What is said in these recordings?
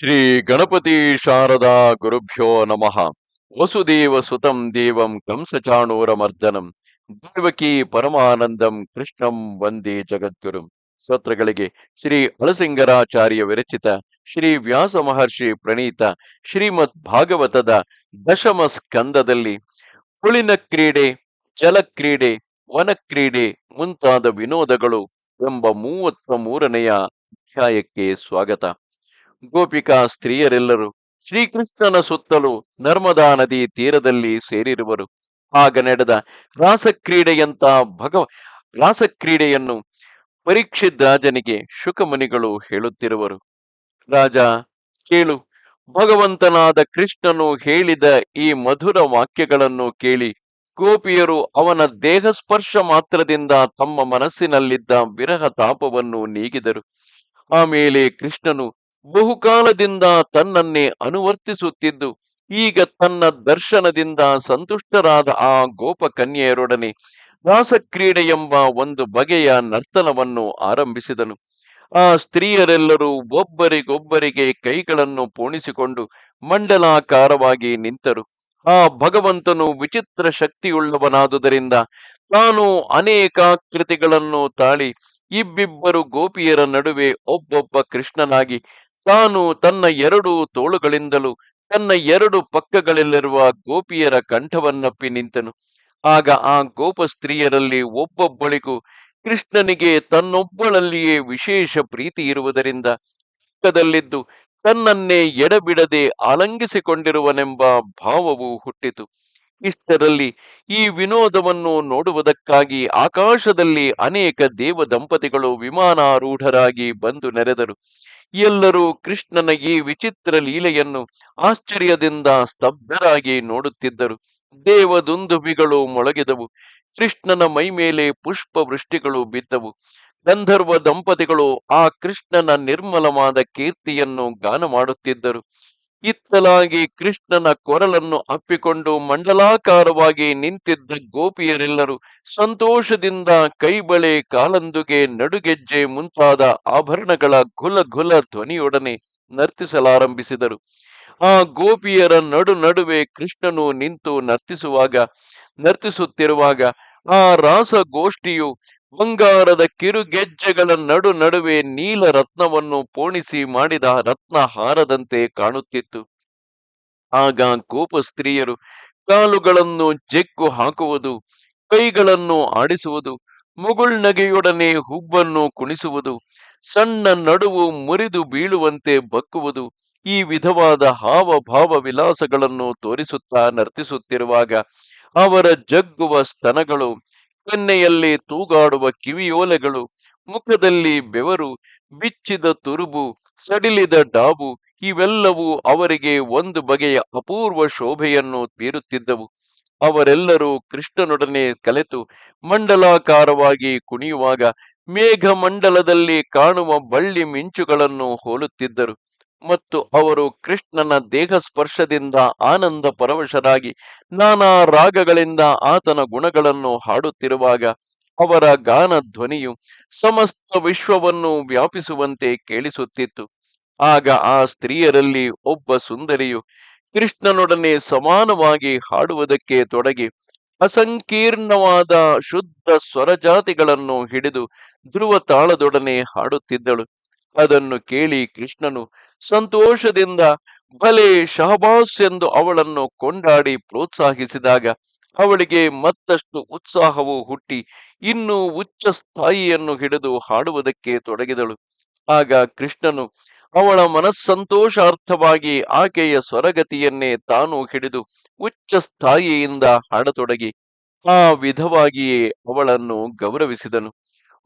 ಶ್ರೀ ಗಣಪತಿ ಶಾರದಾ ಗುರುಭ್ಯೋ ನಮಃ. ವಸುದೇವ ಸುತಂ ದೇವಂ ಕಂಸಚಾಣೂರಮರ್ದನಂ ದೇವಕಿ ಪರಮಾನಂದಂ ಕೃಷ್ಣಂ ವಂದೇ ಜಗದ್ಗುರುಂ. ಸ್ತೋತ್ರಗಳಿಗೆ ಶ್ರೀ ಅಳಸಿಂಗರಾಚಾರ್ಯ ವಿರಚಿತ, ಶ್ರೀ ವ್ಯಾಸ ಮಹರ್ಷಿ ಪ್ರಣೀತ, ಶ್ರೀಮದ್ ಭಾಗವತದ ದಶಮ ಸ್ಕಂದದಲ್ಲಿ ಹುಳಿನ ಕ್ರೀಡೆ ಜಲಕ್ರೀಡೆ ವನಕ್ರೀಡೆ ಮುಂತಾದ ವಿನೋದಗಳು ಎಂಬ ಮೂವತ್ತ ಮೂರನೆಯ ಅಧ್ಯಾಯಕ್ಕೆ ಸ್ವಾಗತ. ಗೋಪಿಕಾ ಸ್ತ್ರೀಯರೆಲ್ಲರೂ ಶ್ರೀಕೃಷ್ಣನ ಸುತ್ತಲೂ ನರ್ಮದಾ ನದಿ ತೀರದಲ್ಲಿ ಸೇರಿರುವರು. ಆಗ ನಡೆದ ರಾಸಕ್ರೀಡೆಯಂತ ಭಗವ, ರಾಸಕ್ರೀಡೆಯನ್ನು ಪರೀಕ್ಷಿತ್ ರಾಜನಿಗೆ ಶುಕಮುನಿಗಳು ಹೇಳುತ್ತಿರುವರು. ರಾಜ, ಕೇಳು, ಭಗವಂತನಾದ ಕೃಷ್ಣನು ಹೇಳಿದ ಈ ಮಧುರ ವಾಕ್ಯಗಳನ್ನು ಕೇಳಿ ಗೋಪಿಯರು ಅವನ ದೇಹ ಸ್ಪರ್ಶ ಮಾತ್ರದಿಂದ ತಮ್ಮ ಮನಸ್ಸಿನಲ್ಲಿದ್ದ ವಿರಹ ತಾಪವನ್ನು ನೀಗಿದರು. ಆಮೇಲೆ ಕೃಷ್ಣನು ಬಹುಕಾಲದಿಂದ ತನ್ನನ್ನೇ ಅನುವರ್ತಿಸುತ್ತಿದ್ದು, ಈಗ ತನ್ನ ದರ್ಶನದಿಂದ ಸಂತುಷ್ಟರಾದ ಆ ಗೋಪಕನ್ಯೆಯರೊಡನೆ ರಾಸಕ್ರೀಡೆ ಎಂಬ ಒಂದು ಬಗೆಯ ನರ್ತನವನ್ನು ಆರಂಭಿಸಿದನು. ಆ ಸ್ತ್ರೀಯರೆಲ್ಲರೂ ಒಬ್ಬರಿಗೊಬ್ಬರಿಗೆ ಕೈಗಳನ್ನು ಪೋಣಿಸಿಕೊಂಡು ಮಂಡಲಾಕಾರವಾಗಿ ನಿಂತರು. ಆ ಭಗವಂತನು ವಿಚಿತ್ರ ಶಕ್ತಿಯುಳ್ಳವನಾದುದರಿಂದ ತಾನು ಅನೇಕ ಕೃತಿಗಳನ್ನು ತಾಳಿ, ಇಬ್ಬಿಬ್ಬರು ಗೋಪಿಯರ ನಡುವೆ ಒಬ್ಬೊಬ್ಬ ಕೃಷ್ಣನಾಗಿ ತಾನು ತನ್ನ ಎರಡು ತೋಳುಗಳಿಂದಲೂ ತನ್ನ ಎರಡು ಪಕ್ಕಗಳಲ್ಲಿರುವ ಗೋಪಿಯರ ಕಂಠವನ್ನಪ್ಪಿ ನಿಂತನು. ಆಗ ಆ ಗೋಪ ಸ್ತ್ರೀಯರಲ್ಲಿ ಒಬ್ಬೊಬ್ಬಳಿಗೂ ಕೃಷ್ಣನಿಗೆ ತನ್ನೊಬ್ಬಳಲ್ಲಿಯೇ ವಿಶೇಷ ಪ್ರೀತಿ ಇರುವುದರಿಂದ ಪಕ್ಕದಲ್ಲಿದ್ದು ತನ್ನನ್ನೇ ಎಡಬಿಡದೆ ಆಲಂಗಿಸಿಕೊಂಡಿರುವನೆಂಬ ಭಾವವು ಹುಟ್ಟಿತು. ಇಷ್ಟರಲ್ಲಿ ಈ ವಿನೋದವನ್ನು ನೋಡುವುದಕ್ಕಾಗಿ ಆಕಾಶದಲ್ಲಿ ಅನೇಕ ದೇವ ದಂಪತಿಗಳು ವಿಮಾನಾರೂಢರಾಗಿ ಬಂದು ನೆರೆದರು. ಎಲ್ಲರೂ ಕೃಷ್ಣನ ಈ ವಿಚಿತ್ರ ಲೀಲೆಯನ್ನು ಆಶ್ಚರ್ಯದಿಂದ ಸ್ತಬ್ಧರಾಗಿ ನೋಡುತ್ತಿದ್ದರು. ದೇವದುಂದುಬಿಗಳು ಮೊಳಗಿದವು. ಕೃಷ್ಣನ ಮೈಮೇಲೆ ಪುಷ್ಪ ವೃಷ್ಟಿಗಳು ಬಿದ್ದವು. ಗಂಧರ್ವ ದಂಪತಿಗಳು ಆ ಕೃಷ್ಣನ ನಿರ್ಮಲವಾದ ಕೀರ್ತಿಯನ್ನು ಗಾನ ಮಾಡುತ್ತಿದ್ದರು ಇತ್ತಲಾಗಿ ಕೃಷ್ಣನ ಕೊರಲನ್ನು ಅಪ್ಪಿಕೊಂಡು ಮಂಡಲಾಕಾರವಾಗಿ ನಿಂತಿದ್ದ ಗೋಪಿಯರೆಲ್ಲರೂ ಸಂತೋಷದಿಂದ ಕೈಬಳೆ ಕಾಲಂದುಗೆ ನಡುಗೆಜ್ಜೆ ಮುಂತಾದ ಆಭರಣಗಳ ಘುಲ ಘುಲ ಧ್ವನಿಯೊಡನೆ ನರ್ತಿಸಲಾರಂಭಿಸಿದರು. ಆ ಗೋಪಿಯರ ನಡು ನಡುವೆ ಕೃಷ್ಣನು ನಿಂತು ನರ್ತಿಸುವಾಗ, ನರ್ತಿಸುತ್ತಿರುವಾಗ ಆ ರಾಸಗೋಷ್ಠಿಯು ಬಂಗಾರದ ಕಿರುಗೆಜ್ಜೆಗಳ ನಡು ನಡುವೆ ನೀಲ ರತ್ನವನ್ನು ಪೋಣಿಸಿ ಮಾಡಿದ ರತ್ನ ಹಾರದಂತೆ ಕಾಣುತ್ತಿತ್ತು. ಆಗ ಕೋಪ ಸ್ತ್ರೀಯರು ಕಾಲುಗಳನ್ನು ಜೆಕ್ಕು ಹಾಕುವುದು, ಕೈಗಳನ್ನು ಆಡಿಸುವುದು ಮುಗುಳ್ನಗೆಯೊಡನೆ ಹುಬ್ಬನ್ನು ಕುಣಿಸುವುದು, ಸಣ್ಣ ನಡುವು ಮುರಿದು ಬೀಳುವಂತೆ ಬಕ್ಕುವುದು, ಈ ವಿಧವಾದ ಹಾವಭಾವ ವಿಲಾಸಗಳನ್ನು ತೋರಿಸುತ್ತಾ ನರ್ತಿಸುತ್ತಿರುವಾಗ ಅವರ ಜಗ್ಗುವ ಸ್ತನಗಳು ಕೆನ್ನೆಯಲ್ಲಿ ತೂಗಾಡುವ ಕಿವಿಯೋಲೆಗಳು, ಮುಖದಲ್ಲಿ ಬೆವರು, ಬಿಚ್ಚಿದ ತುರುಬು, ಸಡಿಲಿದ ಡಾಬು, ಇವೆಲ್ಲವೂ ಅವರಿಗೆ ಒಂದು ಬಗೆಯ ಅಪೂರ್ವ ಶೋಭೆಯನ್ನು ಬೀರುತ್ತಿದ್ದವು ಅವರೆಲ್ಲರೂ ಕೃಷ್ಣನೊಡನೆ ಕಲೆತು ಮಂಡಲಾಕಾರವಾಗಿ ಕುಣಿಯುವಾಗ ಮೇಘ ಮಂಡಲದಲ್ಲಿ ಕಾಣುವ ಬಳ್ಳಿ ಮಿಂಚುಗಳನ್ನು ಹೋಲುತ್ತಿದ್ದರು. ಮತ್ತು ಅವರು ಕೃಷ್ಣನ ದೇಹ ಸ್ಪರ್ಶದಿಂದ ಆನಂದ ಪರವಶರಾಗಿ ನಾನಾ ರಾಗಗಳಿಂದ ಆತನ ಗುಣಗಳನ್ನು ಹಾಡುತ್ತಿರುವಾಗ ಅವರ ಗಾನ ಧ್ವನಿಯು ಸಮಸ್ತ ವಿಶ್ವವನ್ನು ವ್ಯಾಪಿಸುವಂತೆ ಕೇಳಿಸುತ್ತಿತ್ತು. ಆಗ ಆ ಸ್ತ್ರೀಯರಲ್ಲಿ ಒಬ್ಬ ಸುಂದರಿಯು ಕೃಷ್ಣನೊಡನೆ ಸಮಾನವಾಗಿ ಹಾಡುವುದಕ್ಕೆ ತೊಡಗಿ ಅಸಂಕೀರ್ಣವಾದ ಶುದ್ಧ ಸ್ವರಜಾತಿಗಳನ್ನು ಹಿಡಿದು ಧ್ರುವ ತಾಳದೊಡನೆ ಹಾಡುತ್ತಿದ್ದಳು. ಅದನ್ನು ಕೇಳಿ ಕೃಷ್ಣನು ಸಂತೋಷದಿಂದ, ಭಲೆ ಶಹಬಾಸ್ ಎಂದು ಅವಳನ್ನು ಕೊಂಡಾಡಿ ಪ್ರೋತ್ಸಾಹಿಸಿದಾಗ ಅವಳಿಗೆ ಮತ್ತಷ್ಟು ಉತ್ಸಾಹವು ಹುಟ್ಟಿ ಇನ್ನೂ ಉಚ್ಚ ಸ್ಥಾಯಿಯನ್ನು ಹಿಡಿದು ಹಾಡುವುದಕ್ಕೆ ತೊಡಗಿದಳು. ಆಗ ಕೃಷ್ಣನು, ಅವಳ ಮನಸ್ಸಂತೋಷಾರ್ಥವಾಗಿ ಆಕೆಯ ಸ್ವರಗತಿಯನ್ನೇ ತಾನು ಹಿಡಿದು ಉಚ್ಚ ಸ್ಥಾಯಿಯಿಂದ ಹಾಡತೊಡಗಿ. ಆ ವಿಧವಾಗಿಯೇ ಅವಳನ್ನು ಗೌರವಿಸಿದನು.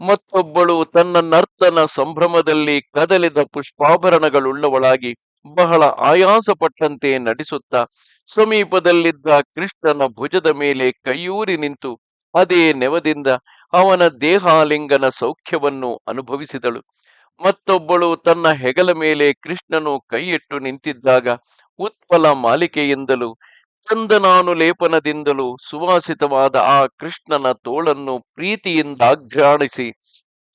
ಮತ್ತೊಬ್ಬಳು ತನ್ನ ನರ್ತನ ಸಂಭ್ರಮದಲ್ಲಿ ಕದಲಿದ ಪುಷ್ಪಾಭರಣಗಳುಳ್ಳವಳಾಗಿ ಬಹಳ ಆಯಾಸಪಟ್ಟಂತೆ ನಟಿಸುತ್ತಾ ಸಮೀಪದಲ್ಲಿದ್ದ ಕೃಷ್ಣನ ಭುಜದ ಮೇಲೆ ಕೈಯೂರಿ ನಿಂತು ಅದೇ ನೆವದಿಂದ ಅವನ ದೇಹಾಲಿಂಗನ ಸೌಖ್ಯವನ್ನು ಅನುಭವಿಸಿದಳು. ಮತ್ತೊಬ್ಬಳು ತನ್ನ ಹೆಗಲ ಮೇಲೆ ಕೃಷ್ಣನು ಕೈಯಿಟ್ಟು ನಿಂತಿದ್ದಾಗ ಉತ್ಪಲ ಮಾಲಿಕೆಯಿಂದಲೂ ಚಂದನಾನುಲೇಪನದಿಂದಲೂ ಸುವಾಸಿತವಾದ ಆ ಕೃಷ್ಣನ ತೋಳನ್ನು ಪ್ರೀತಿಯಿಂದ ಆಘ್ರಾಣಿಸಿ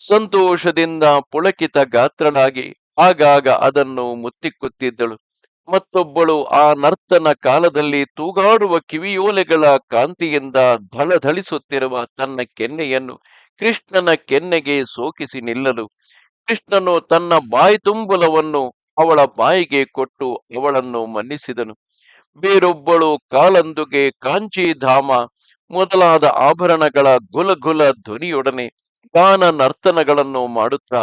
ಸಂತೋಷದಿಂದ ಪುಳಕಿತ ಗಾತ್ರನಾಗಿ ಆಗಾಗ ಅದನ್ನು ಮುತ್ತಿಕ್ಕುತ್ತಿದ್ದಳು. ಮತ್ತೊಬ್ಬಳು ಆ ನರ್ತನ ಕಾಲದಲ್ಲಿ ತೂಗಾಡುವ ಕಿವಿಯೋಲೆಗಳ ಕಾಂತಿಯಿಂದ ಧಳಧಳಿಸುತ್ತಿರುವ ತನ್ನ ಕೆನ್ನೆಯನ್ನು ಕೃಷ್ಣನ ಕೆನ್ನೆಗೆ ಸೋಕಿಸಿ ನಿಲ್ಲಲು. ಕೃಷ್ಣನು ತನ್ನ ಬಾಯಿ ತುಂಬುಲವನ್ನು ಅವಳ ಬಾಯಿಗೆ ಕೊಟ್ಟು ಅವಳನ್ನು ಮನ್ನಿಸಿದನು. ಬೇರೊಬ್ಬಳು ಕಾಲಂದುಗೆ ಕಾಂಚೀಧಾಮ, ಮೊದಲಾದ ಆಭರಣಗಳ ಗುಲಗುಲ ಧ್ವನಿಯೊಡನೆ ಗಾನ ನರ್ತನಗಳನ್ನು ಮಾಡುತ್ತಾ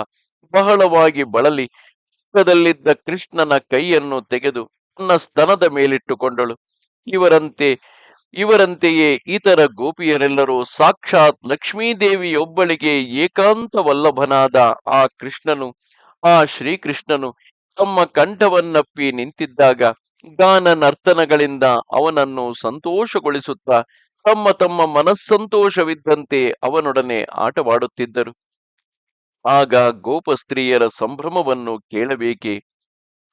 ಬಹಳವಾಗಿ ಬಳಲಿ. ಪಕ್ಕದಲ್ಲಿದ್ದ ಕೃಷ್ಣನ ಕೈಯನ್ನು ತೆಗೆದು ತನ್ನ ಸ್ತನದ ಮೇಲಿಟ್ಟುಕೊಂಡಳು. ಇವರಂತೆ, ಇವರಂತೆಯೇ ಇತರ ಗೋಪಿಯರೆಲ್ಲರೂ ಸಾಕ್ಷಾತ್ ಲಕ್ಷ್ಮೀದೇವಿಯೊಬ್ಬಳಿಗೆ ಏಕಾಂತವಲ್ಲಭನಾದ ಆ ಕೃಷ್ಣನು, ಆ ಶ್ರೀಕೃಷ್ಣನು ತಮ್ಮ ಕಂಠವನ್ನಪ್ಪಿ ನಿಂತಿದ್ದಾಗ ಗಾನ ನರ್ತನಗಳಿಂದ ಅವನನ್ನು ಸಂತೋಷಗೊಳಿಸುತ್ತಾ ತಮ್ಮ ತಮ್ಮ ಮನಸ್ಸಂತೋಷವಿದ್ದಂತೆ ಅವನೊಡನೆ ಆಟವಾಡುತ್ತಿದ್ದರು. ಆಗ ಗೋಪಸ್ತ್ರೀಯರ ಸಂಭ್ರಮವನ್ನು ಕೇಳಬೇಕೆ?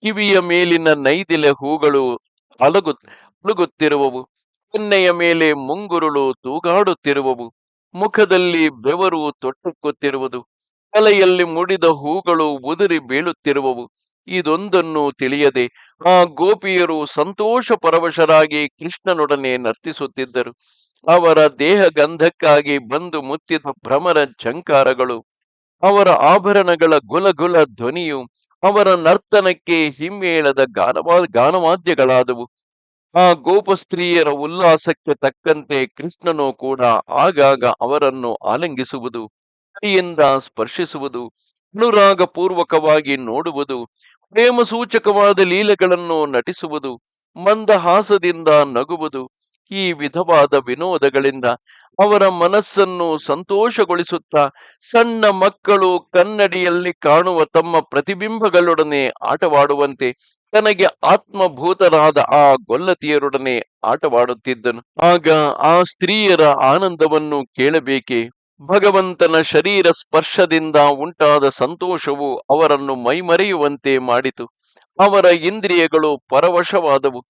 ಕಿವಿಯ ಮೇಲಿನ ನೈದಿಲೆ ಹೂಗಳು ಅಲಗು ಅಲುಗುತ್ತಿರುವವು ಕೆನ್ನೆಯ ಮೇಲೆ ಮುಂಗುರುಳು ತೂಗಾಡುತ್ತಿರುವವು, ಮುಖದಲ್ಲಿ ಬೆವರು ತೊಟ್ಟುಕ್ಕುತ್ತಿರುವುದು ತಲೆಯಲ್ಲಿ ಮುಡಿದ ಹೂಗಳು ಉದುರಿ ಬೀಳುತ್ತಿರುವವು. ಇದೊಂದನ್ನು ತಿಳಿಯದೆ ಆ ಗೋಪಿಯರು ಸಂತೋಷ ಪರವಶರಾಗಿ ಕೃಷ್ಣನೊಡನೆ ನರ್ತಿಸುತ್ತಿದ್ದರು. ಅವರ ದೇಹ ಗಂಧಕ್ಕಾಗಿ ಬಂದು ಮುತ್ತಿದ ಭ್ರಮರ ಝಂಕಾರಗಳು ಅವರ ಆಭರಣಗಳ ಗುಲಗುಲ ಧ್ವನಿಯು ಅವರ ನರ್ತನಕ್ಕೆ ಹಿಮ್ಮೇಳದ ಗಾನವಾ ಗಾನವಾದ್ಯಗಳಾದವು ಆ ಗೋಪಸ್ತ್ರೀಯರ ಉಲ್ಲಾಸಕ್ಕೆ ತಕ್ಕಂತೆ ಕೃಷ್ಣನು ಕೂಡ ಆಗಾಗ ಅವರನ್ನು ಆಲಂಗಿಸುವುದು, ಕೈಯಿಂದ ಸ್ಪರ್ಶಿಸುವುದು ಅನುರಾಗ ಪೂರ್ವಕವಾಗಿ ನೋಡುವುದು ಪ್ರೇಮ ಸೂಚಕವಾದ ಲೀಲೆಗಳನ್ನು ನಟಿಸುವುದು, ಮಂದಹಾಸದಿಂದ ನಗುವುದು, ಈ ವಿಧವಾದ ವಿನೋದಗಳಿಂದ ಅವರ ಮನಸ್ಸನ್ನು ಸಂತೋಷಗೊಳಿಸುತ್ತಾ ಸಣ್ಣ ಮಕ್ಕಳು ಕನ್ನಡಿಯಲ್ಲಿ ಕಾಣುವ ತಮ್ಮ ಪ್ರತಿಬಿಂಬಗಳೊಡನೆ ಆಟವಾಡುವಂತೆ ತನಗೆ ಆತ್ಮಭೂತರಾದ ಆ ಗೊಲ್ಲತಿಯರೊಡನೆ ಆಟವಾಡುತ್ತಿದ್ದನು. ಆಗ ಆ ಸ್ತ್ರೀಯರ ಆನಂದವನ್ನು ಕೇಳಬೇಕೆ? ಭಗವಂತನ ಶರೀರ ಸ್ಪರ್ಶದಿಂದ ಉಂಟಾದ ಸಂತೋಷವು ಅವರನ್ನು ಮೈಮರೆಯುವಂತೆ ಮಾಡಿತು. ಅವರ ಇಂದ್ರಿಯಗಳು ಪರವಶವಾದವು.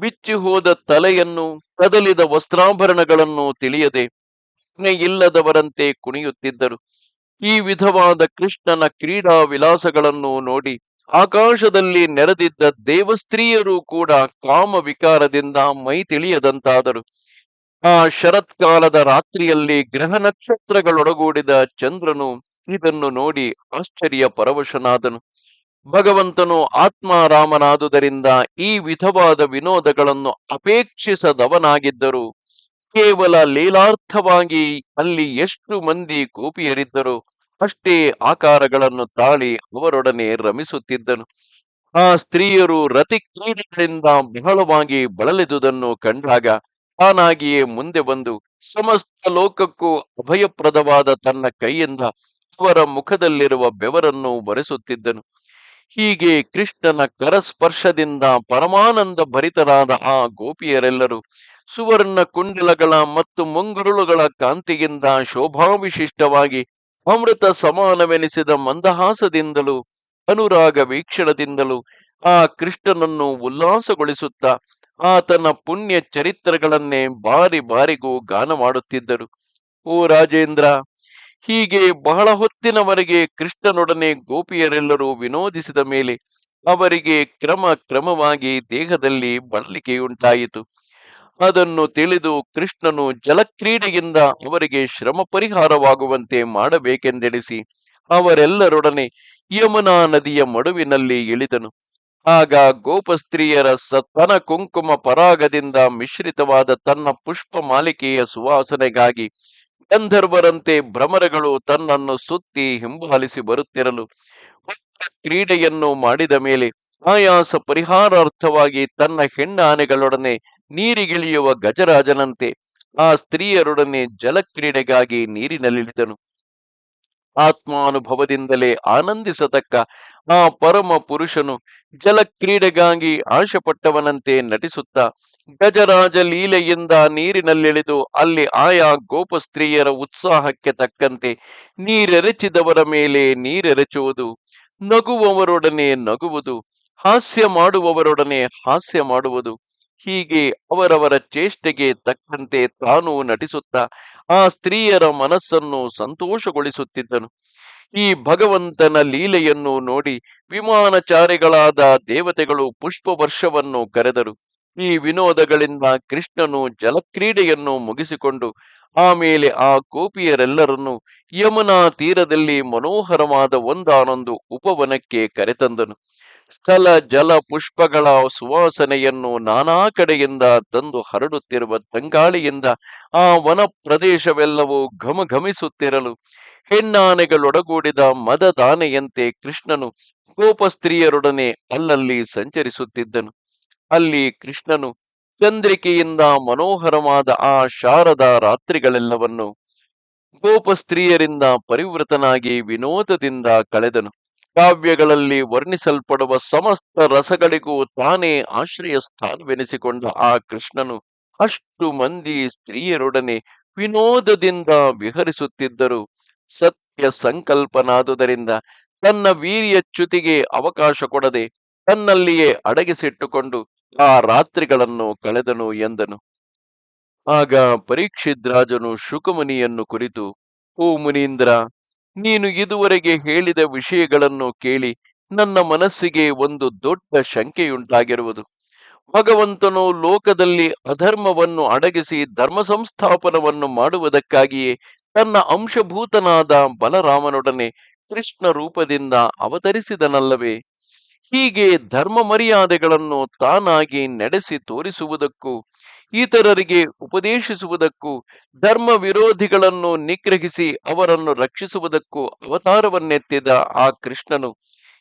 ಬಿಚ್ಚಿ ಹೋದ ತಲೆಯನ್ನು, ಕದಲಿದ ವಸ್ತ್ರಾಭರಣಗಳನ್ನು ತಿಳಿಯದೆ ಇಲ್ಲದವರಂತೆ ಕುಣಿಯುತ್ತಿದ್ದರು. ಈ ವಿಧವಾದ ಕೃಷ್ಣನ ಕ್ರೀಡಾ ವಿಲಾಸಗಳನ್ನು ನೋಡಿ ಆಕಾಶದಲ್ಲಿ ನೆರೆದಿದ್ದ ದೇವಸ್ತ್ರೀಯರು ಕೂಡ ಕಾಮ ವಿಕಾರದಿಂದ ಮೈ ತಿಳಿಯದಂತಾದರು. ಆ ಶರತ್ಕಾಲದ ರಾತ್ರಿಯಲ್ಲಿ ಗ್ರಹ ನಕ್ಷತ್ರಗಳೊಡಗೂಡಿದ ಚಂದ್ರನು ಇದನ್ನು ನೋಡಿ ಆಶ್ಚರ್ಯ ಪರವಶನಾದನು. ಭಗವಂತನು ಆತ್ಮಾರಾಮನಾದುದರಿಂದ ಈ ವಿಧವಾದ ವಿನೋದಗಳನ್ನು ಅಪೇಕ್ಷಿಸದವನಾಗಿದ್ದರು. ಕೇವಲ ಲೀಲಾರ್ಥವಾಗಿ ಅಲ್ಲಿ ಎಷ್ಟು ಮಂದಿ ಕೋಪಿಯರಿದ್ದರು ಅಷ್ಟೇ ಆಕಾರಗಳನ್ನು ತಾಳಿ ಅವರೊಡನೆ ರಮಿಸುತ್ತಿದ್ದನು. ಆ ಸ್ತ್ರೀಯರು ರತಿ ಕ್ರೀಡೆಗಳಿಂದ ಬಹಳವಾಗಿ ಬಳಲಿದುದನ್ನು ಕಂಡಾಗ ತಾನಾಗಿಯೇ ಮುಂದೆ ಬಂದು ಸಮಸ್ತ ಲೋಕಕ್ಕೂ ಅಭಯಪ್ರದವಾದ ತನ್ನ ಕೈಯಿಂದ ಅವರ ಮುಖದಲ್ಲಿರುವ ಬೆವರನ್ನು ಬರೆಸುತ್ತಿದ್ದನು ಹೀಗೆ ಕೃಷ್ಣನ ಕರಸ್ಪರ್ಶದಿಂದ ಪರಮಾನಂದ ಭರಿತರಾದ ಆ ಗೋಪಿಯರೆಲ್ಲರೂ ಸುವರ್ಣ ಕುಂಡಲಗಳ ಮತ್ತು ಮುಂಗುರುಳುಗಳ ಕಾಂತಿಯಿಂದ ಶೋಭಾವಿಶಿಷ್ಟವಾಗಿ ಅಮೃತ ಸಮಾನವೆನಿಸಿದ ಮಂದಹಾಸದಿಂದಲೂ, ಅನುರಾಗ ವೀಕ್ಷಣದಿಂದಲೂ ಆ ಕೃಷ್ಣನನ್ನು ಉಲ್ಲಾಸಗೊಳಿಸುತ್ತಾ ಆತನ ಪುಣ್ಯ ಚರಿತ್ರಗಳನ್ನೇ ಬಾರಿ ಬಾರಿಗೂ ಗಾನ ಮಾಡುತ್ತಿದ್ದರು. ಓ ರಾಜೇಂದ್ರ, ಹೀಗೆ ಬಹಳ ಹೊತ್ತಿನವರೆಗೆ ಕೃಷ್ಣನೊಡನೆ ಗೋಪಿಯರೆಲ್ಲರೂ ವಿನೋದಿಸಿದ ಮೇಲೆ ಅವರಿಗೆ ಕ್ರಮ ಕ್ರಮವಾಗಿ ದೇಹದಲ್ಲಿ ಬಳಲಿಕೆಯುಂಟಾಯಿತು ಅದನ್ನು ತಿಳಿದು ಕೃಷ್ಣನು ಜಲಕ್ರೀಡೆಯಿಂದ ಅವರಿಗೆ ಶ್ರಮ ಪರಿಹಾರವಾಗುವಂತೆ ಮಾಡಬೇಕೆಂದೆಣಿಸಿ ಅವರೆಲ್ಲರೊಡನೆ ಯಮುನಾ ನದಿಯ ಮಡುವಿನಲ್ಲಿ ಇಳಿದನು. ಆಗ ಗೋಪಸ್ತ್ರೀಯರ ಸತನ ಕುಂಕುಮ ಪರಾಗದಿಂದ ಮಿಶ್ರಿತವಾದ ತನ್ನ ಪುಷ್ಪ ಮಾಲಿಕೆಯ ಸುವಾಸನೆಗಾಗಿ ಗಂಧರ್ವರಂತೆ ಭ್ರಮರಗಳು ತನ್ನನ್ನು ಸುತ್ತಿ ಹಿಂಬಾಲಿಸಿ ಬರುತ್ತಿರಲು ಕ್ರೀಡೆಯನ್ನು ಮಾಡಿದ ಮೇಲೆ ಆಯಾಸ ಪರಿಹಾರಾರ್ಥವಾಗಿ ತನ್ನ ಹೆಣ್ಣಾನೆಗಳೊಡನೆ ನೀರಿಗಿಳಿಯುವ ಗಜರಾಜನಂತೆ ಆ ಸ್ತ್ರೀಯರೊಡನೆ ಜಲಕ್ರೀಡೆಗಾಗಿ ನೀರಿನಲ್ಲಿಳಿದನು. ಆತ್ಮಾನುಭವದಿಂದಲೇ ಆನಂದಿಸತಕ್ಕ ಆ ಪರಮ ಪುರುಷನು ಜಲಕ್ರೀಡೆಗಾಗಿ ಆಶಪಟ್ಟವನಂತೆ ನಟಿಸುತ್ತ ಗಜರಾಜ ಲೀಲೆಯಿಂದ ನೀರಿನಲ್ಲಿಳಿದು ಅಲ್ಲಿ ಆಯಾ ಗೋಪಸ್ತ್ರೀಯರ ಉತ್ಸಾಹಕ್ಕೆ ತಕ್ಕಂತೆ ನೀರೆರಚಿದವರ ಮೇಲೆ ನೀರೆರಚುವುದು, ನಗುವವರೊಡನೆ ನಗುವುದು, ಹಾಸ್ಯ ಮಾಡುವವರೊಡನೆ ಹಾಸ್ಯ ಮಾಡುವುದು ಹೀಗೆ ಅವರವರ ಚೇಷ್ಟೆಗೆ ತಕ್ಕಂತೆ ತಾನು ನಟಿಸುತ್ತಾ, ಆ ಸ್ತ್ರೀಯರ ಮನಸ್ಸನ್ನು ಸಂತೋಷಗೊಳಿಸುತ್ತಿದ್ದನು. ಈ ಭಗವಂತನ ಲೀಲೆಯನ್ನು ನೋಡಿ ವಿಮಾನಚಾರಿಗಳಾದ ದೇವತೆಗಳು ಪುಷ್ಪ ವರ್ಷವನ್ನು ಕರೆದರು. ಈ ವಿನೋದಗಳಿಂದ ಕೃಷ್ಣನು ಜಲಕ್ರೀಡೆಯನ್ನು ಮುಗಿಸಿಕೊಂಡು ಆಮೇಲೆ ಆ ಕೋಪಿಯರೆಲ್ಲರನ್ನು ಯಮುನಾ ತೀರದಲ್ಲಿ ಮನೋಹರವಾದ ಒಂದಾನೊಂದು ಉಪವನಕ್ಕೆ ಕರೆತಂದನು. ಸ್ಥಳ ಜಲ ಪುಷ್ಪಗಳ ಸುವಾಸನೆಯನ್ನು ನಾನಾ ಕಡೆಯಿಂದ ತಂದು ಹರಡುತ್ತಿರುವ ತಂಗಾಳಿಯಿಂದ ಆ ವನ ಪ್ರದೇಶವೆಲ್ಲವೂ ಘಮಘಮಿಸುತ್ತಿರಲು ಹೆಣ್ಣಾನೆಗಳೊಡಗೂಡಿದ ಮದದಾನೆಯಂತೆ ಕೃಷ್ಣನು ಗೋಪಸ್ತ್ರೀಯರೊಡನೆ ಅಲ್ಲಲ್ಲಿ ಸಂಚರಿಸುತ್ತಿದ್ದನು. ಅಲ್ಲಿ ಕೃಷ್ಣನು ಚಂದ್ರಿಕೆಯಿಂದ ಮನೋಹರವಾದ ಆ ಶಾರದ ರಾತ್ರಿಗಳೆಲ್ಲವನ್ನು ಗೋಪಸ್ತ್ರೀಯರಿಂದ ಪರಿವೃತನಾಗಿ ವಿನೋದದಿಂದ ಕಳೆದನು. ಕಾವ್ಯಗಳಲ್ಲಿ ವರ್ಣಿಸಲ್ಪಡುವ ಸಮಸ್ತ ರಸಗಳಿಗೂ ತಾನೇ ಆಶ್ರಯ ಸ್ಥಾನವೆನಿಸಿಕೊಂಡ ಆ ಕೃಷ್ಣನು ಅಷ್ಟು ಮಂದಿ ಸ್ತ್ರೀಯರೊಡನೆ ವಿನೋದದಿಂದ ವಿಹರಿಸುತ್ತಿದ್ದರು. ಸತ್ಯ ಸಂಕಲ್ಪನಾದುದರಿಂದ ತನ್ನ ವೀರ್ಯಚ್ಯುತಿಗೆ ಅವಕಾಶ ಕೊಡದೆ ತನ್ನಲ್ಲಿಯೇ ಅಡಗಿಸಿಟ್ಟುಕೊಂಡು ಆ ರಾತ್ರಿಗಳನ್ನು ಕಳೆದನು ಎಂದನು. ಆಗ ಪರೀಕ್ಷಿದ್ರಾಜನು ಶುಕಮುನಿಯನ್ನು ಕುರಿತು, ಓ ಮುನೀಂದ್ರ ನೀನು ಇದುವರೆಗೆ ಹೇಳಿದ ವಿಷಯಗಳನ್ನು ಕೇಳಿ ನನ್ನ ಮನಸ್ಸಿಗೆ ಒಂದು ದೊಡ್ಡ ಶಂಕೆಯುಂಟಾಗಿರುವುದು. ಭಗವಂತನು ಲೋಕದಲ್ಲಿ ಅಧರ್ಮವನ್ನು ಅಡಗಿಸಿ ಧರ್ಮ ಸಂಸ್ಥಾಪನವನ್ನು ಮಾಡುವುದಕ್ಕಾಗಿಯೇ ತನ್ನ ಅಂಶಭೂತನಾದ ಬಲರಾಮನೊಡನೆ ಕೃಷ್ಣ ರೂಪದಿಂದ ಅವತರಿಸಿದನಲ್ಲವೇ? ಹೀಗೆ ಧರ್ಮ ಮರ್ಯಾದೆಗಳನ್ನು ತಾನಾಗಿ ನಡೆಸಿ ತೋರಿಸುವುದಕ್ಕೂ ಇತರರಿಗೆ ಉಪದೇಶಿಸುವುದಕ್ಕೂ ಧರ್ಮ ವಿರೋಧಿಗಳನ್ನು ನಿಗ್ರಹಿಸಿ ಅವರನ್ನು ರಕ್ಷಿಸುವುದಕ್ಕೂ ಅವತಾರವನ್ನೆತ್ತಿದ ಆ ಕೃಷ್ಣನು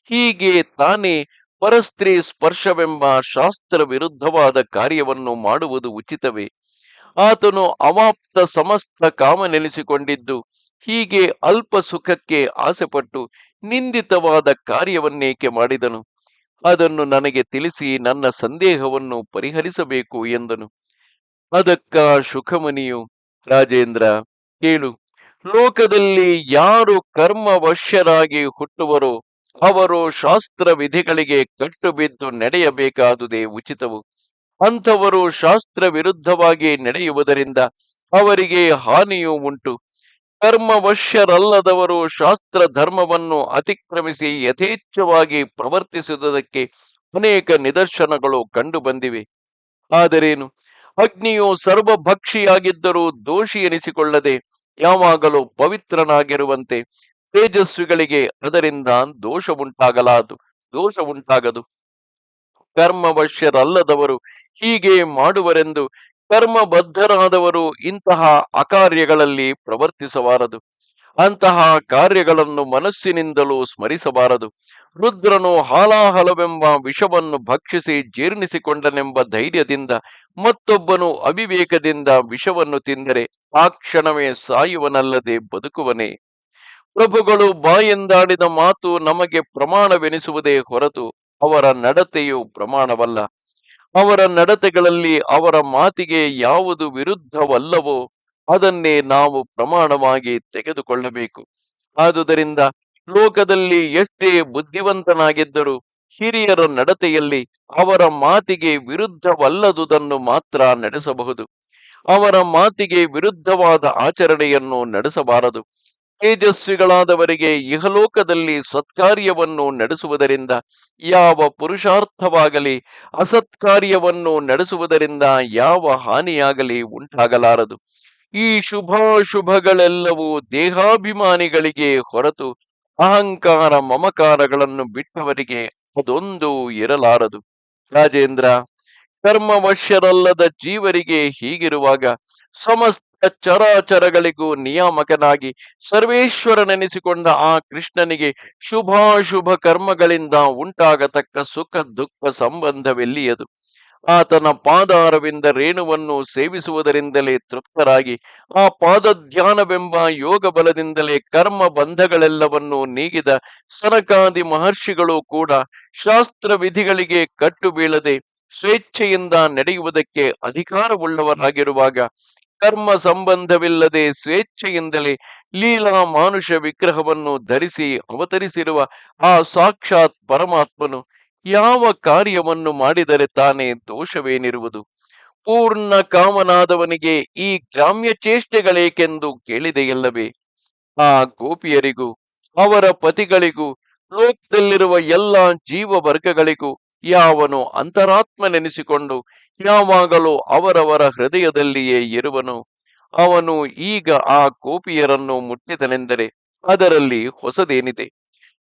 ಹೀಗೆ ತಾನೇ ಪರಸ್ತ್ರೀ ಸ್ಪರ್ಶವೆಂಬ ಶಾಸ್ತ್ರ ವಿರುದ್ಧವಾದ ಕಾರ್ಯವನ್ನು ಮಾಡುವುದು ಉಚಿತವೇ? ಆತನು ಅವಾಪ್ತ ಸಮಸ್ತ ಕಾಮ ನೆಲೆಸಿಕೊಂಡಿದ್ದು ಹೀಗೆ ಅಲ್ಪ ಸುಖಕ್ಕೆ ಆಸೆಪಟ್ಟು ನಿಂದಿತವಾದ ಕಾರ್ಯವನ್ನೇಕೆ ಮಾಡಿದನು? ಅದನ್ನು ನನಗೆ ತಿಳಿಸಿ ನನ್ನ ಸಂದೇಹವನ್ನು ಪರಿಹರಿಸಬೇಕು ಎಂದನು. ಅದಕ್ಕ ಶುಖಮನಿಯು, ರಾಜೇಂದ್ರ, ಕೇಳು, ಲೋಕದಲ್ಲಿ ಯಾರು ಕರ್ಮವಶ್ಯರಾಗಿ ಹುಟ್ಟುವರೋ, ಅವರು ಶಾಸ್ತ್ರ ವಿಧಿಗಳಿಗೆ ಕಟ್ಟು ಬಿದ್ದು ನಡೆಯಬೇಕಾದುದೇ ಉಚಿತವು. ಅಂಥವರು ಶಾಸ್ತ್ರ ವಿರುದ್ಧವಾಗಿ ನಡೆಯುವುದರಿಂದ ಅವರಿಗೆ ಹಾನಿಯೂ ಉಂಟು. ಕರ್ಮವಶ್ಯರಲ್ಲದವರು ಶಾಸ್ತ್ರ ಧರ್ಮವನ್ನು ಅತಿಕ್ರಮಿಸಿ ಯಥೇಚ್ಛವಾಗಿ ಪ್ರವರ್ತಿಸುವುದಕ್ಕೆ ಅನೇಕ ನಿದರ್ಶನಗಳು ಕಂಡು ಬಂದಿವೆ ಆದರೇನು? ಅಗ್ನಿಯು ಸರ್ವಭಕ್ಷಿಯಾಗಿದ್ದರೂ ದೋಷಿ ಎನಿಸಿಕೊಳ್ಳದೆ ಯಾವಾಗಲೂ ಪವಿತ್ರನಾಗಿರುವಂತೆ ತೇಜಸ್ವಿಗಳಿಗೆ ಅದರಿಂದ ದೋಷ ಉಂಟಾಗಲಾದು ದೋಷ ಉಂಟಾಗದು ಕರ್ಮವಶ್ಯರಲ್ಲದವರು ಹೀಗೆ ಮಾಡುವರೆಂದು ಕರ್ಮಬದ್ಧರಾದವರು ಇಂತಹ ಅಕಾರ್ಯಗಳಲ್ಲಿ ಪ್ರವರ್ತಿಸಬಾರದು. ಅಂತಹ ಕಾರ್ಯಗಳನ್ನು ಮನಸ್ಸಿನಿಂದಲೂ ಸ್ಮರಿಸಬಾರದು. ರುದ್ರನು ಹಾಲಾಹಲವೆಂಬ ವಿಷವನ್ನು ಭಕ್ಷಿಸಿ ಜೀರ್ಣಿಸಿಕೊಂಡನೆಂಬ ಧೈರ್ಯದಿಂದ ಮತ್ತೊಬ್ಬನು ಅವಿವೇಕದಿಂದ ವಿಷವನ್ನು ತಿಂದರೆ ಆ ಕ್ಷಣವೇ ಸಾಯುವನಲ್ಲದೆ ಬದುಕುವನೇ. ಪ್ರಭುಗಳು ಬಾಯಿಂದಾಡಿದ ಮಾತು ನಮಗೆ ಪ್ರಮಾಣವೆನಿಸುವುದೇ ಹೊರತು ಅವರ ನಡತೆಯು ಪ್ರಮಾಣವಲ್ಲ. ಅವರ ನಡತೆಗಳಲ್ಲಿ ಅವರ ಮಾತಿಗೆ ಯಾವುದು ವಿರುದ್ಧವಲ್ಲವೋ ಅದನ್ನೇ ನಾವು ಪ್ರಮಾಣವಾಗಿ ತೆಗೆದುಕೊಳ್ಳಬೇಕು. ಆದುದರಿಂದ ಲೋಕದಲ್ಲಿ ಎಷ್ಟೇ ಬುದ್ಧಿವಂತನಾಗಿದ್ದರೂ ಹಿರಿಯರ ನಡತೆಯಲ್ಲಿ ಅವರ ಮಾತಿಗೆ ವಿರುದ್ಧವಲ್ಲದುದನ್ನು ಮಾತ್ರ ನಡೆಸಬಹುದು. ಅವರ ಮಾತಿಗೆ ವಿರುದ್ಧವಾದ ಆಚರಣೆಯನ್ನು ನಡೆಸಬಾರದು. ತೇಜಸ್ವಿಗಳಾದವರಿಗೆ ಇಹಲೋಕದಲ್ಲಿ ಸತ್ಕಾರ್ಯವನ್ನು ನಡೆಸುವುದರಿಂದ ಯಾವ ಪುರುಷಾರ್ಥವಾಗಲಿ, ಅಸತ್ಕಾರ್ಯವನ್ನು ನಡೆಸುವುದರಿಂದ ಯಾವ ಹಾನಿಯಾಗಲಿ ಉಂಟಾಗಲಾರದು. ಈ ಶುಭಾಶುಭಗಳೆಲ್ಲವೂ ದೇಹಾಭಿಮಾನಿಗಳಿಗೆ ಹೊರತು ಅಹಂಕಾರ ಮಮಕಾರಗಳನ್ನು ಬಿಟ್ಟವರಿಗೆ ಅದೊಂದು ಇರಲಾರದು. ರಾಜೇಂದ್ರ ಕರ್ಮವಶ್ಯರಲ್ಲದ ಜೀವರಿಗೆ ಹೀಗಿರುವಾಗ ಸಮಸ್ತ ಚರಾಚರಗಳಿಗೂ ನಿಯಾಮಕನಾಗಿ ಸರ್ವೇಶ್ವರನೆನಿಸಿಕೊಂಡ ಆ ಕೃಷ್ಣನಿಗೆ ಶುಭಾಶುಭ ಕರ್ಮಗಳಿಂದ ಉಂಟಾಗತಕ್ಕ ಸುಖ ದುಃಖ ಸಂಬಂಧವೆಲ್ಲಿಯದು? ಆತನ ಪಾದಾರವಿಂದ ರೇಣುವನ್ನು ಸೇವಿಸುವುದರಿಂದಲೇ ತೃಪ್ತರಾಗಿ, ಆ ಪಾದಧ್ಯಾನವೆಂಬ ಯೋಗ ಬಲದಿಂದಲೇ ಕರ್ಮ ಬಂಧಗಳೆಲ್ಲವನ್ನು ನೀಗಿದ ಸನಕಾದಿ ಮಹರ್ಷಿಗಳು ಕೂಡ ಶಾಸ್ತ್ರ ವಿಧಿಗಳಿಗೆ ಕಟ್ಟು ಬೀಳದೆ ಸ್ವೇಚ್ಛೆಯಿಂದ ನಡೆಯುವುದಕ್ಕೆ ಅಧಿಕಾರವುಳ್ಳವರಾಗಿರುವಾಗ, ಕರ್ಮ ಸಂಬಂಧವಿಲ್ಲದೆ ಸ್ವೇಚ್ಛೆಯಿಂದಲೇ ಲೀಲಾ ಮಾನುಷ ವಿಗ್ರಹವನ್ನು ಧರಿಸಿ ಅವತರಿಸಿರುವ ಆ ಸಾಕ್ಷಾತ್ ಪರಮಾತ್ಮನು ಯಾವ ಕಾರ್ಯವನ್ನು ಮಾಡಿದರೆ ತಾನೇ ದೋಷವೇನಿರುವುದು? ಪೂರ್ಣ ಕಾಮನಾದವನಿಗೆ ಈ ಗ್ರಾಮ್ಯ ಚೇಷ್ಟೆಗಳೇಕೆಂದು ಕೇಳಿದೆಯಲ್ಲವೇ? ಆ ಗೋಪಿಯರಿಗೂ, ಅವರ ಪತಿಗಳಿಗೂ, ಲೋಕದಲ್ಲಿರುವ ಎಲ್ಲ ಜೀವ ವರ್ಗಗಳಿಗೂ ಯಾವನು ಅಂತರಾತ್ಮನೆನಿಸಿಕೊಂಡು ಯಾವಾಗಲೂ ಅವರವರ ಹೃದಯದಲ್ಲಿಯೇ ಇರುವನು? ಅವನು ಈಗ ಆ ಗೋಪಿಯರನ್ನು ಮುಟ್ಟಿದನೆಂದರೆ ಅದರಲ್ಲಿ ಹೊಸದೇನಿದೆ?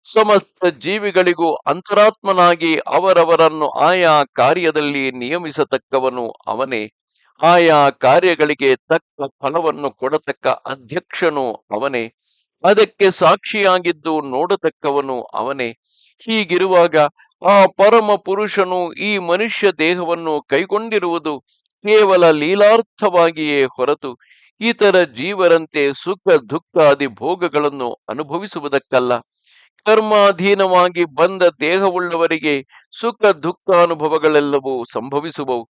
ಸಮಸ್ತ ಜೀವಿಗಳಿಗೂ ಅಂತರಾತ್ಮನಾಗಿ ಅವರವರನ್ನು ಆಯಾ ಕಾರ್ಯದಲ್ಲಿ ನಿಯಮಿಸತಕ್ಕವನು ಅವನೇ. ಆಯಾ ಕಾರ್ಯಗಳಿಗೆ ತಕ್ಕ ಫಲವನ್ನು ಕೊಡತಕ್ಕ ಅಧ್ಯಕ್ಷನು ಅವನೇ. ಅದಕ್ಕೆ ಸಾಕ್ಷಿಯಾಗಿದ್ದು ನೋಡತಕ್ಕವನು ಅವನೇ. ಹೀಗಿರುವಾಗ ಆ ಪರಮ ಪುರುಷನು ಈ ಮನುಷ್ಯ ದೇಹವನ್ನು ಕೈಗೊಂಡಿರುವುದು ಕೇವಲ ಲೀಲಾರ್ಥವಾಗಿಯೇ ಹೊರತು ಇತರ ಜೀವರಂತೆ ಸುಖ ದುಃಖಾದಿ ಭೋಗಗಳನ್ನು ಅನುಭವಿಸುವುದಕ್ಕಲ್ಲ. ಕರ್ಮಾಧೀನವಾಗಿ ಬಂದ ದೇಹವುಳ್ಳವರಿಗೆ ಸುಖ ದುಃಖಾನುಭವಗಳೆಲ್ಲವೂ ಸಂಭವಿಸುವವು.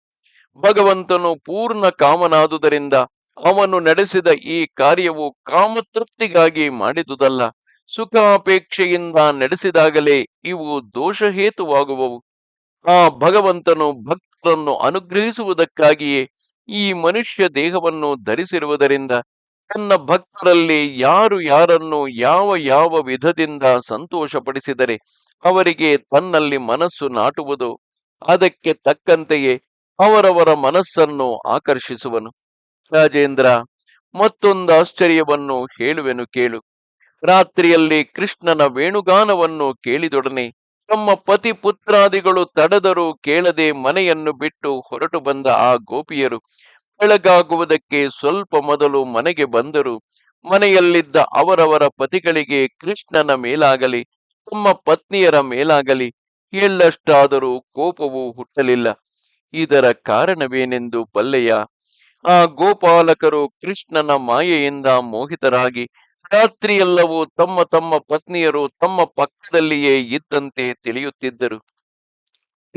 ಭಗವಂತನು ಪೂರ್ಣ ಕಾಮನಾದುದರಿಂದ ಅವನು ನಡೆಸಿದ ಈ ಕಾರ್ಯವು ಕಾಮತೃಪ್ತಿಗಾಗಿ ಮಾಡಿದುದಲ್ಲ. ಸುಖಾಪೇಕ್ಷೆಯಿಂದ ನಡೆಸಿದಾಗಲೇ ಇವು ದೋಷಹೇತುವಾಗುವವು. ಆ ಭಗವಂತನು ಭಕ್ತರನ್ನು ಅನುಗ್ರಹಿಸುವುದಕ್ಕಾಗಿಯೇ ಈ ಮನುಷ್ಯ ದೇಹವನ್ನು ಧರಿಸಿರುವುದರಿಂದ ತನ್ನ ಭಕ್ತರಲ್ಲಿ ಯಾರು ಯಾರನ್ನು ಯಾವ ಯಾವ ವಿಧದಿಂದ ಸಂತೋಷಪಡಿಸಿದರೆ ಅವರಿಗೆ ತನ್ನಲ್ಲಿ ಮನಸ್ಸು ನಾಟುವುದು, ಅದಕ್ಕೆ ತಕ್ಕಂತೆಯೇ ಅವರವರ ಮನಸ್ಸನ್ನು ಆಕರ್ಷಿಸುವನು. ರಾಜೇಂದ್ರ, ಮತ್ತೊಂದು ಆಶ್ಚರ್ಯವನ್ನು ಹೇಳುವೆನು ಕೇಳು. ರಾತ್ರಿಯಲ್ಲಿ ಕೃಷ್ಣನ ವೇಣುಗಾನವನ್ನು ಕೇಳಿದೊಡನೆ ತಮ್ಮ ಪತಿ ಪುತ್ರಾದಿಗಳು ತಡೆದರೂ ಕೇಳದೆ ಮನೆಯನ್ನು ಬಿಟ್ಟು ಹೊರಟು ಬಂದ ಆ ಗೋಪಿಯರು ಬೆಳಗಾಗುವುದಕ್ಕೆ ಸ್ವಲ್ಪ ಮೊದಲು ಮನೆಗೆ ಬಂದರು. ಮನೆಯಲ್ಲಿದ್ದ ಅವರವರ ಪತಿಗಳಿಗೆ ಕೃಷ್ಣನ ಮೇಲಾಗಲಿ, ತಮ್ಮ ಪತ್ನಿಯರ ಮೇಲಾಗಲಿ ಎಳ್ಳಷ್ಟಾದರೂ ಕೋಪವು ಹುಟ್ಟಲಿಲ್ಲ. ಇದರ ಕಾರಣವೇನೆಂದು ಬಲ್ಲೆಯ ಆ ಗೋಪಾಲಕರು ಕೃಷ್ಣನ ಮಾಯೆಯಿಂದ ಮೋಹಿತರಾಗಿ ರಾತ್ರಿಯೆಲ್ಲವೂ ತಮ್ಮ ತಮ್ಮ ಪತ್ನಿಯರು ತಮ್ಮ ಪಕ್ಕದಲ್ಲಿಯೇ ಇದ್ದಂತೆ ತಿಳಿಯುತ್ತಿದ್ದರು.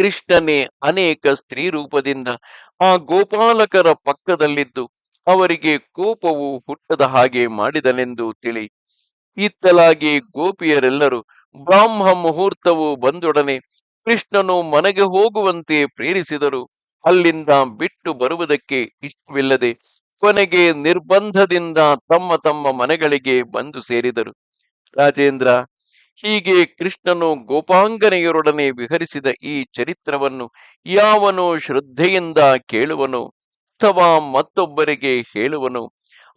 ಕೃಷ್ಣನೇ ಅನೇಕ ಸ್ತ್ರೀ ರೂಪದಿಂದ ಆ ಗೋಪಾಲಕರ ಪಕ್ಕದಲ್ಲಿದ್ದು ಅವರಿಗೆ ಕೋಪವು ಹುಟ್ಟದ ಹಾಗೆ ಮಾಡಿದನೆಂದು ತಿಳಿ. ಇತ್ತಲಾಗಿ ಗೋಪಿಯರೆಲ್ಲರೂ ಬ್ರಾಹ್ಮ ಮುಹೂರ್ತವು ಬಂದೊಡನೆ ಕೃಷ್ಣನು ಮನೆಗೆ ಹೋಗುವಂತೆ ಪ್ರೇರಿಸಿದರು. ಅಲ್ಲಿಂದ ಬಿಟ್ಟು ಬರುವುದಕ್ಕೆ ಇಷ್ಟವಿಲ್ಲದೆ ಕೊನೆಗೆ ನಿರ್ಬಂಧದಿಂದ ತಮ್ಮ ತಮ್ಮ ಮನೆಗಳಿಗೆ ಬಂದು ಸೇರಿದರು. ರಾಜೇಂದ್ರ ಹೀಗೆ ಕೃಷ್ಣನು ಗೋಪಾಂಗನೆಯರೊಡನೆ ವಿಹರಿಸಿದ ಈ ಚರಿತ್ರವನ್ನು ಯಾವನು ಶ್ರದ್ಧೆಯಿಂದ ಕೇಳುವನು, ಅಥವಾ ಮತ್ತೊಬ್ಬರಿಗೆ ಹೇಳುವನು.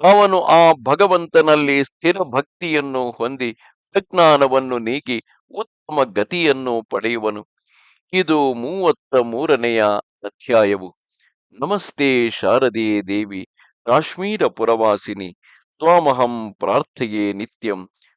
ಅವನು ಆ ಭಗವಂತನಲ್ಲಿ ಸ್ಥಿರ ಭಕ್ತಿಯನ್ನು ಹೊಂದಿ ಅಜ್ಞಾನವನ್ನು ನೀಗಿ ಉತ್ತಮ ಗತಿಯನ್ನು ಪಡೆಯುವನು. ಇದು ಮೂವತ್ತ ಮೂರನೆಯ ಅಧ್ಯಾಯವು. ನಮಸ್ತೆ ಶಾರದೆ ದೇವಿ, ಕಾಶ್ಮೀರ ಪುರವಾಸಿನಿ, ತ್ವಾಮಹಂ ಪ್ರಾರ್ಥೆಯೇ ನಿತ್ಯಂ.